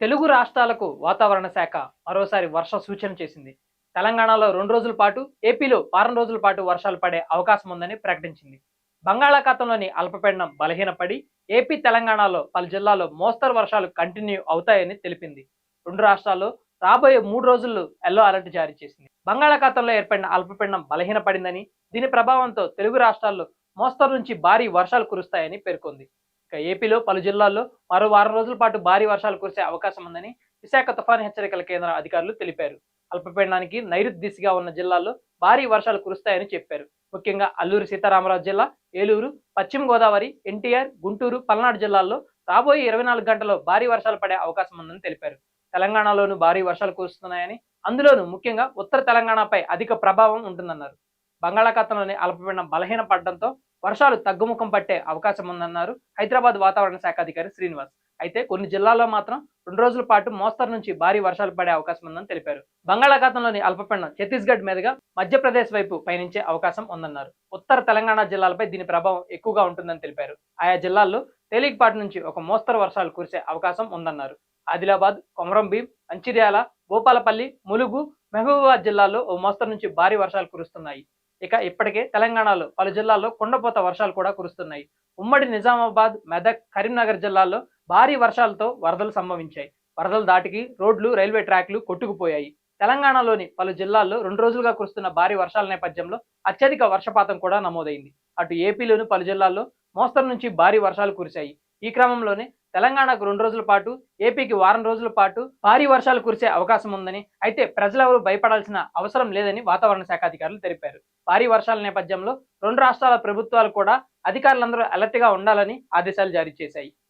తెలుగు రాష్ట్రాలకు వాతావరణ శాఖ మరోసారి వర్ష సూచన చేసింది. తెలంగాణలో రెండు రోజుల పాటు ఏపీలో వారం రోజుల పాటు వర్షాలు పడే అవకాశం ఉందని ప్రకటించింది. బంగాళాఖాతంలోని అల్పపీడనం బలహీనపడి ఏపీ తెలంగాణలో పలు జిల్లాల్లో మోస్తరు వర్షాలు కంటిన్యూ అవుతాయని తెలిపింది. రెండు రాష్ట్రాల్లో రాబోయే మూడు రోజుల్లో ఎల్లో అలర్ట్ జారీ చేసింది. బంగాళాఖాతంలో ఏర్పడిన అల్పపీడనం బలహీనపడిందని దీని ప్రభావంతో తెలుగు రాష్ట్రాల్లో మోస్తరు నుంచి భారీ వర్షాలు కురుస్తాయని పేర్కొంది. ఏపీలో పలు జిల్లాల్లో మరో వారం రోజుల పాటు భారీ వర్షాలు కురిసే అవకాశం ఉందని విశాఖ తుఫాను హెచ్చరికల కేంద్ర అధికారులు తెలిపారు. అల్పపీడనానికి నైరుతి దిశగా ఉన్న జిల్లాల్లో భారీ వర్షాలు కురుస్తాయని చెప్పారు. ముఖ్యంగా అల్లూరు సీతారామరాజు జిల్లా ఏలూరు పశ్చిమ గోదావరి ఎన్టీఆర్ గుంటూరు పల్నాడు జిల్లాల్లో రాబోయే ఇరవై నాలుగు గంటల్లో భారీ వర్షాలు పడే అవకాశం ఉందని తెలిపారు. తెలంగాణలోనూ భారీ వర్షాలు కురుస్తున్నాయని అందులోనూ ముఖ్యంగా ఉత్తర తెలంగాణపై అధిక ప్రభావం ఉంటుందన్నారు. బంగాళాఖాతంలోని అల్పపీడనం బలహీన పడడంతో వర్షాలు తగ్గుముఖం పట్టే అవకాశం ఉందన్నారు హైదరాబాద్ వాతావరణ శాఖ అధికారి శ్రీనివాస్. అయితే కొన్ని జిల్లాల్లో మాత్రం రెండు రోజుల పాటు మోస్తరు నుంచి భారీ వర్షాలు పడే అవకాశం ఉందని తెలిపారు. బంగాళాఖాతంలోని అల్పపీడనం ఛత్తీస్గఢ్ మీదుగా మధ్యప్రదేశ్ వైపు పయనించే అవకాశం ఉందన్నారు. ఉత్తర తెలంగాణ జిల్లాలపై దీని ప్రభావం ఎక్కువగా ఉంటుందని తెలిపారు. ఆయా జిల్లాల్లో తేలికపాటి నుంచి ఒక మోస్తరు వర్షాలు కురిసే అవకాశం ఉందన్నారు. ఆదిలాబాద్ కొమరంభీం మంచిర్యాల భూపాలపల్లి ములుగు మహబూబాబాద్ జిల్లాల్లో ఓ మోస్తరు నుంచి భారీ వర్షాలు కురుస్తున్నాయి. ఇక ఇప్పటికే తెలంగాణలో పలు జిల్లాల్లో కుండపోత వర్షాలు కూడా కురుస్తున్నాయి. ఉమ్మడి నిజామాబాద్ మెదక్ కరీంనగర్ జిల్లాల్లో భారీ వర్షాలతో వరదలు సంభవించాయి. వరదలు దాటికి రోడ్లు రైల్వే ట్రాక్లు కొట్టుకుపోయాయి. తెలంగాణలోని పలు జిల్లాల్లో రెండు రోజులుగా కురుస్తున్న భారీ వర్షాల నేపథ్యంలో అత్యధిక వర్షపాతం కూడా నమోదైంది. అటు ఏపీలోని పలు జిల్లాల్లో మోస్తరు నుంచి భారీ వర్షాలు కురిశాయి. ఈ క్రమంలోనే తెలంగాణకు రెండు రోజుల పాటు ఏపీకి వారం రోజుల పాటు భారీ వర్షాలు కురిసే అవకాశం ఉందని అయితే ప్రజలెవరూ భయపడాల్సిన అవసరం లేదని వాతావరణ శాఖ అధికారులు తెలిపారు. భారీ వర్షాల నేపథ్యంలో రెండు రాష్ట్రాల ప్రభుత్వాలు కూడా అధికారులందరూ అలర్ట్గా ఉండాలని ఆదేశాలు జారీ చేశాయి.